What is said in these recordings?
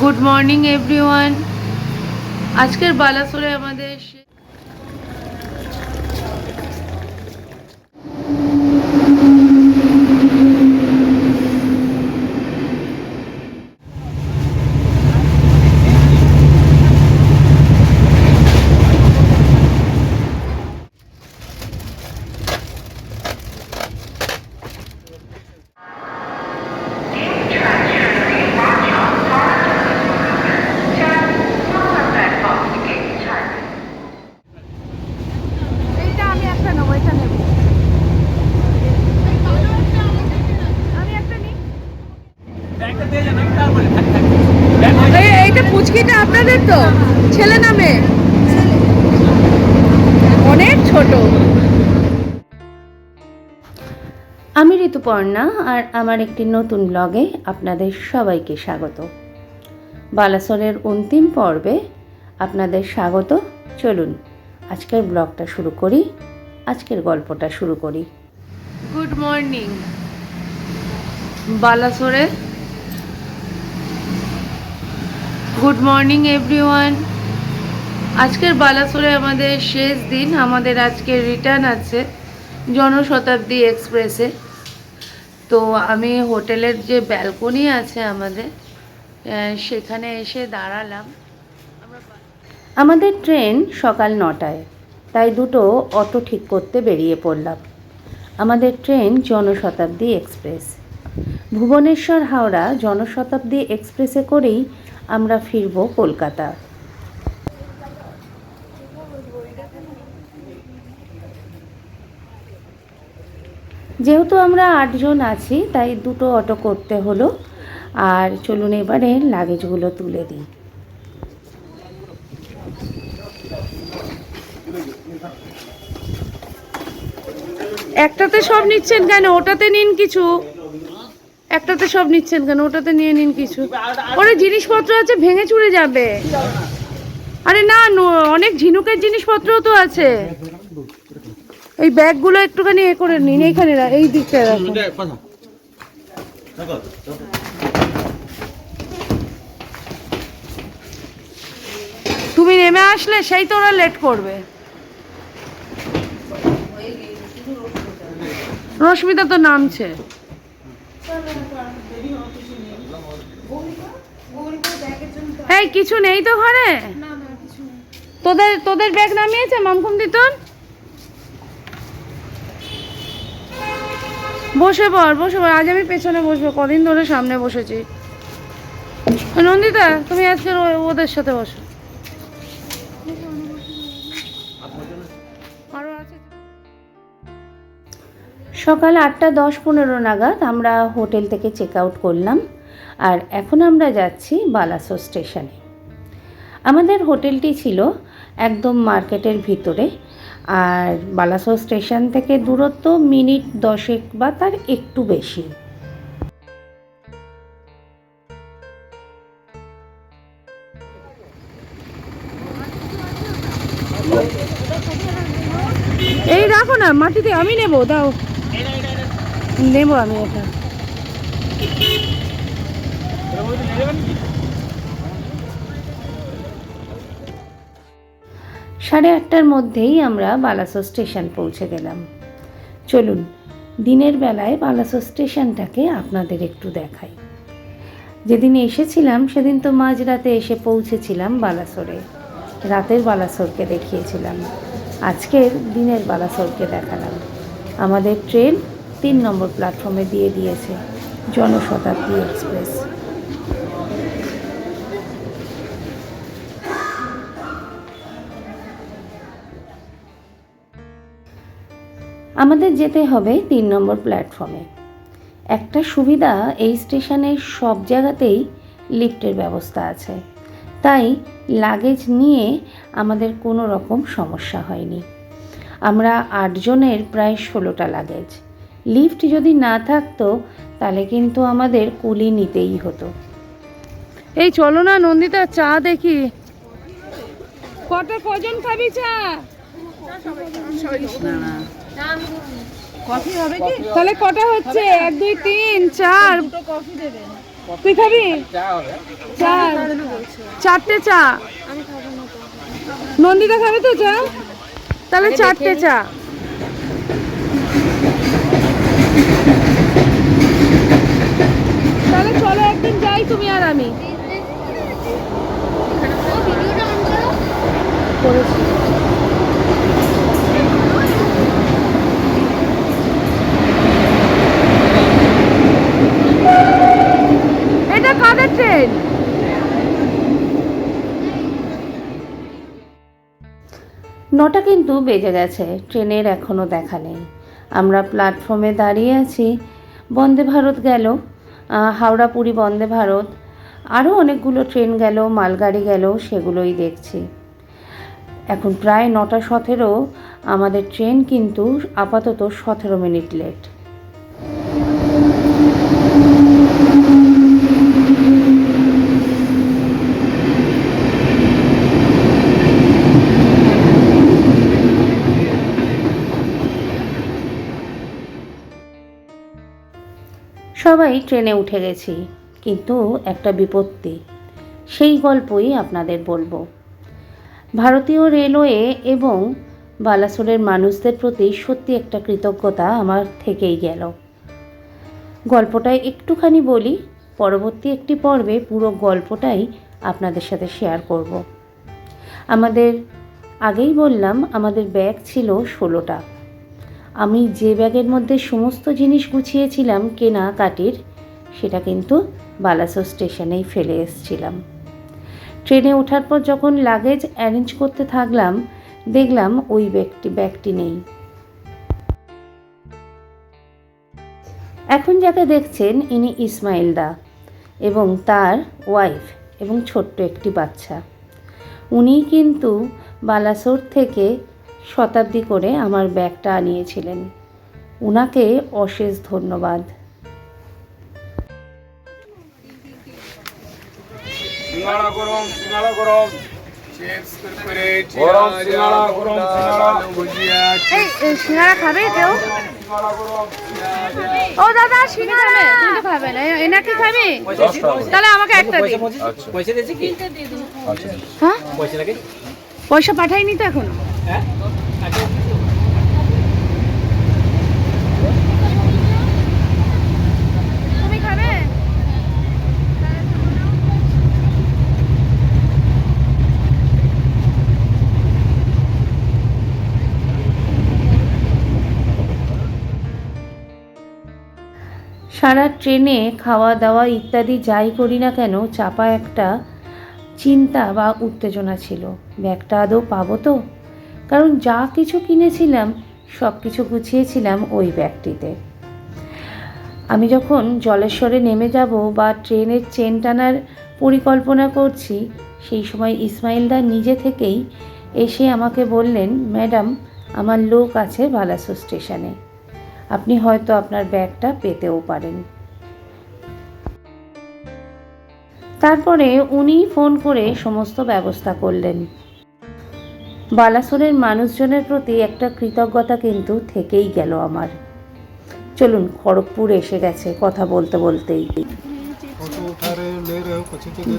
Good morning everyone আজকের বালাসোরে আমাদের সে- এইটা আমি একটা নেব এটা নেব আমি একটা নিই এই- এইটা পুচকিটা তো ছেলে না মেয়ে? অনেক ছোট। আমি ঋতুপর্ণা আর আমার একটি নতুন ব্লগে আপনাদের সবাইকে স্বাগত। বালাসরের অন্তিম পর্বে আপনাদের স্বাগত। চলুন আজকের ব্লগটা শুরু করি আজকের গল্পটা শুরু করি। গুড মর্নিং বালাসোরে গুড মর্নিং এভরিওয়ান আজকের বালাসোরে আমাদের শেষ দিন, আমাদের আজকে রিটার্ন আছে জনশতাব্দী এক্সপ্রেসে। তো আমি হোটেলের যে ব্যালকনি আছে আমাদের সেখানে এসে দাঁড়ালাম। আমাদের ট্রেন সকাল নটায়, তাই দুটো অটো ঠিক করতে বেরিয়ে পড়লাম। আমাদের ট্রেন জনশতাব্দী এক্সপ্রেস। ভুবনেশ্বর হাওড়া জনশতাব্দী এক্সপ্রেসে করেই আমরা ফিরব কলকাতা। যেহেতু আমরা আটজন আছি, তাই দুটো অটো করতে হলো। আর চলুন এবারে লাগেজগুলো তুলে দিই। একটাতে সব নিচ্ছেন কেন? ওটাতে নিন কিছু। একটাতে সব নিচ্ছেন কেন? ওটাতে নিয়ে নিন কিছু। ওরে জিনিসপত্র আছে ভেঙে চুরে যাবে। আরে না অনেক ঝিনুকের জিনিসপত্রও তো আছে। এই ব্যাগগুলো একটুখানি এ করে নিন এইখানে এই দিকটা রাখুন। তুমি নেমে আসলে সেই তো ওরা লেট করবে। রশ্মিতা তো নামছে। এই কিছু নেই তো ঘরে? তোদের তোদের ব্যাগ নামিয়েছে মামকুম দিতন বসে পড় বসে পড়। আজ আমি পেছনে বসবো, কদিন ধরে সামনে বসেছি। নন্দিতা, তুমি আজকে ওদের সাথে বসো। সকাল আটটা দশ পনেরো নাগাদ আমরা হোটেল থেকে চেক আউট করলাম, আর এখন আমরা যাচ্ছি বালাসো স্টেশনে। আমাদের হোটেলটি ছিল একদম মার্কেটের ভিতরে, আর বালাসো স্টেশন থেকে দূরত্ব মিনিট দশেক বা তার একটু বেশি। এই রাখো না, মাটিতে আমি নেব, দাও। নেব আমি এটা। সাড়ে আটটার মধ্যেই আমরা বালাসো স্টেশন পৌঁছে গেলাম। চলুন, দিনের বেলায় বালাসো স্টেশনটাকে আপনাদের একটু দেখাই। যেদিন এসেছিলাম, সেদিন তো মাঝরাতে এসে পৌঁছেছিলাম বালাসোরে। রাতের বালাসোরকে দেখিয়েছিলাম। আজকের দিনের বালাসোরকে দেখালাম। আমাদের ট্রেন তিন নম্বর প্ল্যাটফর্মে দিয়ে দিয়েছে জনশতাব্দী এক্সপ্রেস। আমাদের যেতে হবে তিন নম্বর প্ল্যাটফর্মে। একটা সুবিধা, এই স্টেশনের সব জায়গাতেই লিফটের ব্যবস্থা আছে। তাই লাগেজ নিয়ে আমাদের কোনো রকম সমস্যা হয়নি। আমরা আটজনের প্রায় ষোলোটা লাগেজ। লিফট যদি না থাকতো তাহলে কিন্তু আমাদের কুলি নিতেই হতো। এই চলো না নন্দিতা চা দেখি। কটা কজন খাবি চা? কফি হবে কি? তাহলে কটা হচ্ছে? এক দুই তিন চার। তুই খাবি? চা চারটে চা। নন্দিতা খাবে তো চা? তাহলে চারটে চা তাহলে চলো যাই তুমি আর আমি। এটা কাদের ট্রেন নটা কিন্তু বেজে গেছে, ট্রেনের এখনও দেখা নেই। আমরা প্ল্যাটফর্মে দাঁড়িয়ে আছি, বন্দে ভারত গেল। হাওড়া, পুরী, বন্দে ভারত, আরও অনেকগুলো ট্রেন গেল, মালগাড়ি গেল, সেগুলোই দেখছি। এখন প্রায় নটা সতেরো, আমাদের ট্রেন কিন্তু আপাতত সতেরো মিনিট লেট। সবাই ট্রেনে উঠে গেছি, কিন্তু একটা বিপত্তি। সেই গল্পই আপনাদের বলব। ভারতীয় রেলওয়ে এবং বালাসোরের মানুষদের প্রতি সত্যি একটা কৃতজ্ঞতা আমার থেকেই গেল। গল্পটা একটুখানি বলি, পরবর্তী একটি পর্বে পুরো গল্পটাই আপনাদের সাথে শেয়ার করব। আমাদের আগেই বললাম, আমাদের ব্যাগ ছিল ষোলোটা। আমি যে ব্যাগের মধ্যে সমস্ত জিনিস গুছিয়েছিলাম কেনাকাটির সেটা কিন্তু বালাসো স্টেশনেই ফেলে এসেছিলাম। ট্রেনে ওঠার পর যখন লাগেজ অ্যারেঞ্জ করতে থাকলাম, দেখলাম ওই ব্যাগটি ব্যাগটি নেই। এখন যাকে দেখছেন ইনি ইসমাইল দা এবং তার ওয়াইফ এবং ছোট্ট একটি বাচ্চা। উনি কিন্তু বালাসোর থেকে শতাব্দী করে আমার ব্যাগটা আনিয়েছিলেন। উনাকে অশেষ ধন্যবাদ। সিঙ্গারা খাবে কেউ? ও দাদা সিঙ্গারা তুমি তো খাবে। না এনাকে খাবে? তাহলে আমাকে একটা দিন। আচ্ছা পয়সা দিয়েছে কি? হ্যাঁ? পয়সা পাঠাইনি তো এখন। হ্যাঁ? সারা ট্রেনে খাওয়া দাওয়া ইত্যাদি যাই করি না কেন চাপা একটা চিন্তা বা উত্তেজনা ছিল। ব্যাগটা আদৌ পাবো তো? কারণ যা কিছু কিনেছিলাম, সব কিছু গুছিয়েছিলাম ওই ব্যাগটিতে আমি যখন জলেশ্বরে নেমে যাব বা ট্রেনের চেন টানার পরিকল্পনা করছি, সেই সময় ইসমাইলদা নিজে থেকেই এসে আমাকে বললেন, ম্যাডাম, আমার লোক আছে বালাসো স্টেশনে। আপনি হয়তো আপনার ব্যাগটা পেতেও পারেন। তারপরে উনি ফোন করে সমস্ত ব্যবস্থা করলেন। বালাসোরের মানুষজনের প্রতি একটা কৃতজ্ঞতা কিন্তু থেকেই গেল আমার। চলুন খড়গপুর এসে গেছে কথা বলতে বলতেই।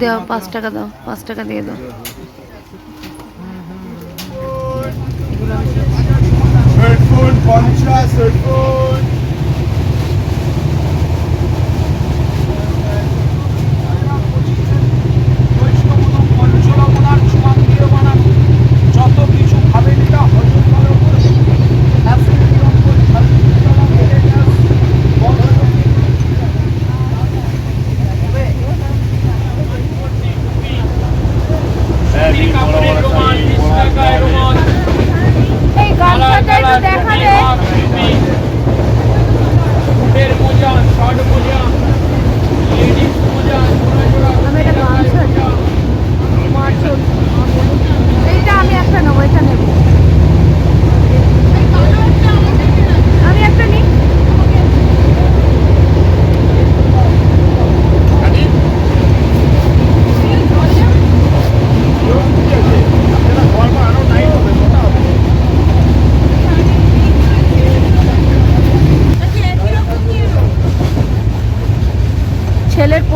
দাও পাঁচ টাকা দাও পাঁচ টাকা দিয়ে দাও। পঞ্চাশ হেডফোন যত কিছু ভাবে নিটা হজম করার উপর এই গামছাটা একটু দেখাবে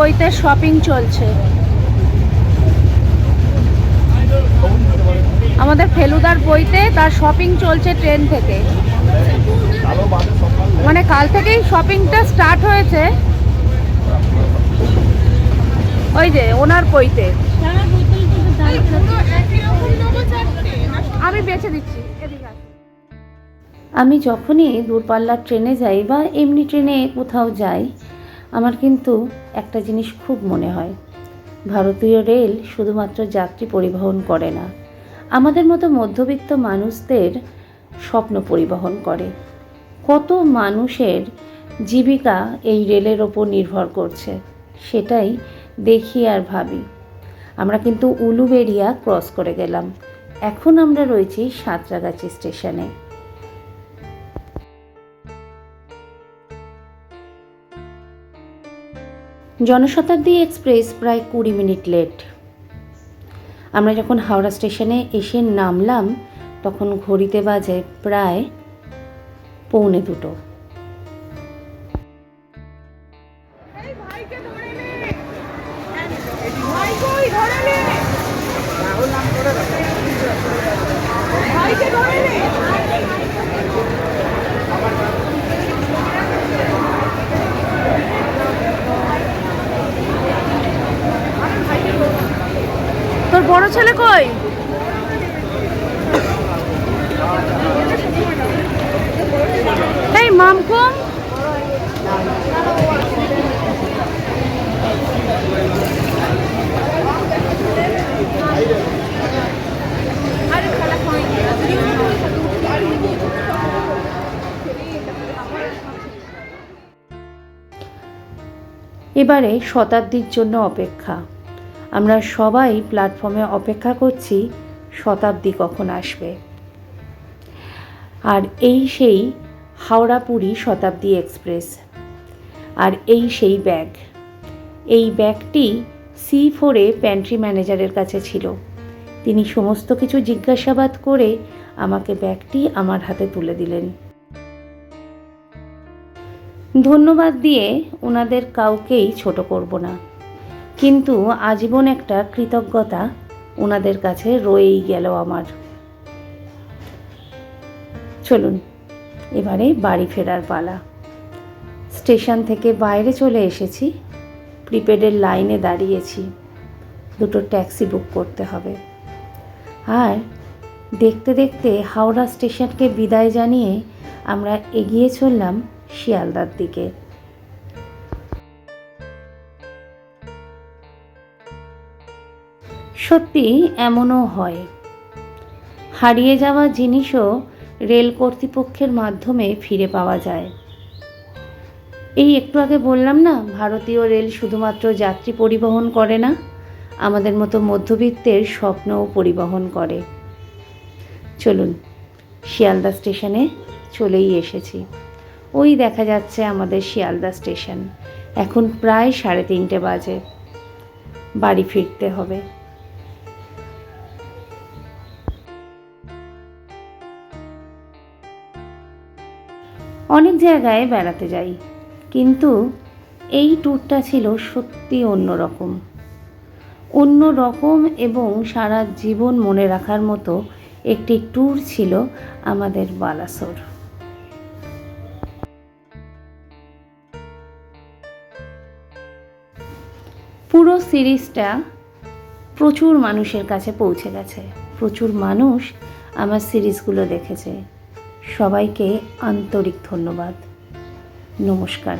বইতে শপিং চলছে। আমাদের ফেলুদার বইতে তার শপিং চলছে ট্রেন থেকে। মানে কাল থেকেই শপিংটা স্টার্ট হয়েছে। ওই যে ওনার বইতে। আমি বেছে দিচ্ছি আমি যখনই দূরপাল্লার ট্রেনে যাই বা এমনি ট্রেনে কোথাও যাই আমার কিন্তু একটা জিনিস খুব মনে হয়। ভারতীয় রেল শুধুমাত্র যাত্রী পরিবহন করে না, আমাদের মতো মধ্যবিত্ত মানুষদের স্বপ্ন পরিবহন করে। কত মানুষের জীবিকা এই রেলের ওপর নির্ভর করছে, সেটাই দেখি আর ভাবি। আমরা কিন্তু উলুবেড়িয়া ক্রস করে গেলাম। এখন আমরা রয়েছি সাঁতরাগাছি স্টেশনে জনশতাব্দী এক্সপ্রেস প্রায় কুড়ি মিনিট লেট। আমরা যখন হাওড়া স্টেশনে এসে নামলাম, তখন ঘড়িতে বাজে প্রায় পৌনে দুটো। তোর বড় ছেলে কই? মামকুম এবারে শতাব্দীর জন্য অপেক্ষা। আমরা সবাই প্ল্যাটফর্মে অপেক্ষা করছি, শতাব্দী কখন আসবে। আর এই সেই হাওড়া পুরী শতাব্দী এক্সপ্রেস। আর এই সেই ব্যাগ। এই ব্যাগটি সি ফোরে প্যান্ট্রি ম্যানেজারের কাছে ছিল। তিনি সমস্ত কিছু জিজ্ঞাসাবাদ করে আমাকে ব্যাগটি আমার হাতে তুলে দিলেন। ধন্যবাদ দিয়ে ওনাদের কাউকেই ছোট করব না। কিন্তু আজীবন একটা কৃতজ্ঞতা ওনাদের কাছে রয়েই গেল আমার। চলুন, এবারে বাড়ি ফেরার পালা। স্টেশন থেকে বাইরে চলে এসেছি, প্রিপেডের লাইনে দাঁড়িয়েছি। দুটো ট্যাক্সি বুক করতে হবে। আর দেখতে দেখতে হাওড়া স্টেশনকে বিদায় জানিয়ে আমরা এগিয়ে চললাম শিয়ালদার দিকে। সত্যি এমনও হয়। হারিয়ে যাওয়া জিনিসও রেল কর্তৃপক্ষের মাধ্যমে ফিরে পাওয়া যায়। এই একটু আগে বললাম না, ভারতীয় রেল শুধুমাত্র যাত্রী পরিবহন করে না, আমাদের মতো মধ্যবিত্তের স্বপ্নও পরিবহন করে। চলুন, শিয়ালদা স্টেশনে চলেই এসেছি। ওই দেখা যাচ্ছে আমাদের শিয়ালদা স্টেশন। এখন প্রায় সাড়ে তিনটে বাজে। বাড়ি ফিরতে হবে। অনেক জায়গায় বেড়াতে যাই। কিন্তু এই ট্যুরটা ছিল সত্যি অন্যরকম। অন্য রকম এবং সারা জীবন মনে রাখার মতো একটি ট্যুর ছিল আমাদের বালাসোর। পুরো সিরিজটা প্রচুর মানুষের কাছে পৌঁছে গেছে। প্রচুর মানুষ আমার সিরিজগুলো দেখেছে। সবাইকে আন্তরিক ধন্যবাদ। নমস্কার।